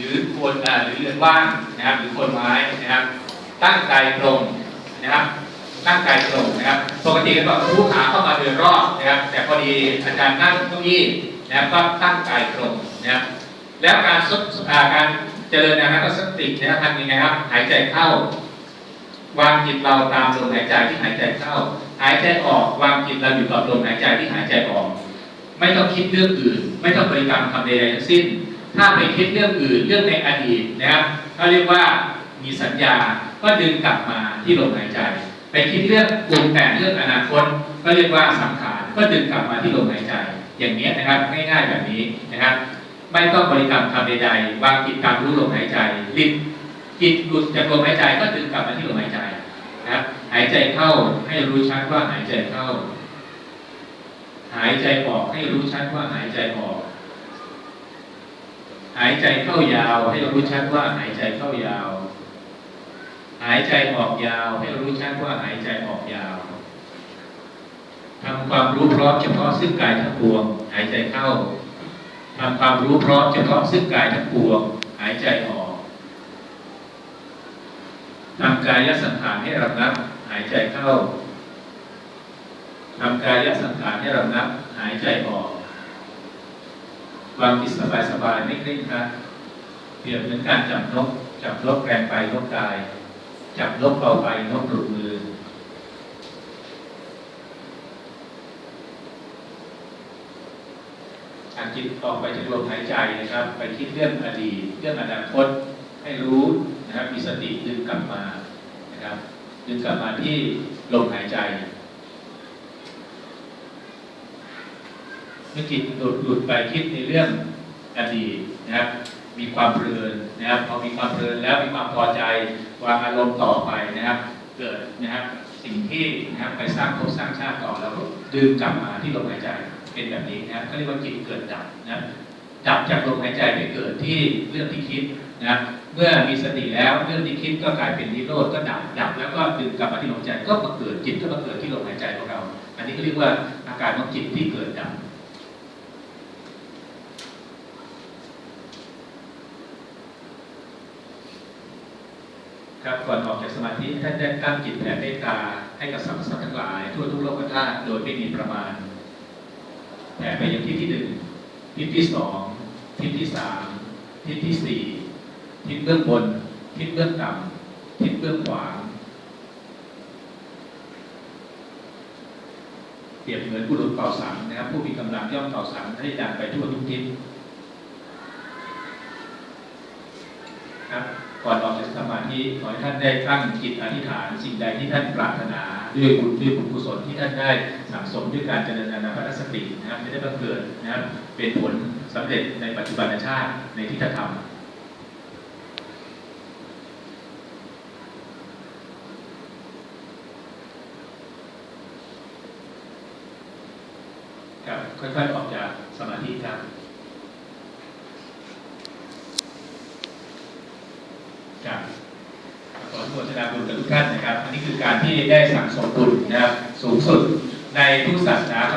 รือโคนหรือเรือนว่างนะครับ หรือโคนไม้นะครับ ตั้งใจตรงนะครับ ตั้งใจตรงนะครับ ปกติก็ต้องผู้ขาเข้ามาเดินรอบนะครับ แต่พอดีอาจารย์นั่งเก้าอี้นะครับก็ตั้งใจตรงนะครับ แล้วการสุดอ่าการเจริญนะครับก็สตินะครับทำยังไงครับ หายใจเข้าวางจิตเราตามลมหายใจที่หายใจเข้า หายใจออกวางจิตเราอยู่กับลมหายใจที่หายใจออก ไม่ต้องคิดเรื่องอื่น ไม่ต้องบริกรรมคำใดๆทั้งสิ้น ถ้าไปคิดเรื่องอื่นเรื่องในอดีตนะครับเขาเรียกว่ามีสัญญาก็ดึงกลับมาที่ลมหายใจ ไปคิดเรื่องปรุงแต่งเรื่องอนาคต ก็เรียกว่าสังขารก็ดึงกลับมาที่ลมหายใจ อย่างนี้นะครับง่ายๆแบบนี้นะครับ ไม่ต้องบริกรรมคำใดๆวางจิตตามรู้ลมหายใจลิดจิตหลุดจากลมหายใจก็ดึงกลับมาที่ลมหายใจนะครับหายใจเข้าให้รู้ชัดว่าหายใจเข้า หายใจออกให้รู้ชัดว่าหายใจออก หายใจเข้ายาวให้รู้ชัดว่าหายใจเข้ายาว หายใจออกยาวให้รู้ชัดว่าหายใจออกยาวทำความรู้พร้อมเฉพาะซึ่งกายทั้งปวง หายใจเข้าทำความรู้พร้อมเฉพาะซึ่งกายทั้งปวง หายใจออกทำกายสังขารให้ระงับ หายใจเข้าทำกายสังขารให้ระงับ หายใจออก ควางจิตสบายๆไม่เคร่งครัดเปรียบเหมือนการจับนก จับนกแรงไปนกกาย จับนกเบาไปนกหลุดมืออารจิตออกไปจากลมหายใจนะครับ ไปคิดเรื่องอดีตเรื่องอนาคตให้รู้นะครับ มีสติดึงกลับมานะครับ ดึงกลับมาที่ลมหายใจ เมื่อจิตหลุดหลุดไปคิดในเรื่องอดีตนะครับ มีความเพลินนะครับพอมีความเพลินแล้วมีความพอใจวางอารมณ์ต่อไปนะครับ เกิดนะครับสิ่งที่นะครับไปสร้างภพสร้างชาติต่อแล้วก็ดึงกลับมาที่ลมหายใจเป็นแบบนี้นะครับเขาเรียกว่าจิตเกิดดับนะดับจากลมหายใจไปเกิดที่เรื่องที่คิดนะเมื่อมีสติแล้วเรื่องที่คิดก็กลายเป็นนิโรธก็ดับดับแล้วก็ดึงกลับมาที่ลมหายใจก็มาเกิดจิตก็มาเกิดที่ลมหายใจของเรา อันนี้เขาเรียกว่าอาการของจิตที่เกิดดับ ครับก่อนออกจากสมาธิท่านได้ตั้งจิตแผ่เมตตาให้กับสรรพสัตว์ทั้งหลาย ทั่วทุกโลกธาตุโดยไม่มีประมาณแผ่ไปยังที่ที่หนึ่งทิศที่สองทิศที่สามทิศที่สี่ทิศเบื้องบน ทิศเบื้องต่ำทิศเบื้องขวาเปรียบเหมือนผู้หลุดเป่าสังนะครับ ผู้มีกำลังย่อมเป่าสังให้ดังไปทั่วทุกทิศครับ สมาธิขอให้ท่านได้ตั้งจิตอธิษฐาน สิ่งใดที่ท่านปรารถนาด้วยบุญด้วยบุญกุศลที่ท่านได้สั่งสมด้วยการเจริญอานาปานสตินะครับจะได้บังเกิดนะครับเป็นผลสำเร็จในปัจจุบันชาติในทิฏฐธรรมครับค่อยๆออกจากสมาธิครับขออนุ โมทนาบุญกับทุกท่านนะครับ อันนี้คือการที่ได้สั่งสมบุญนะครับ สูงสุดในทุกศาสนา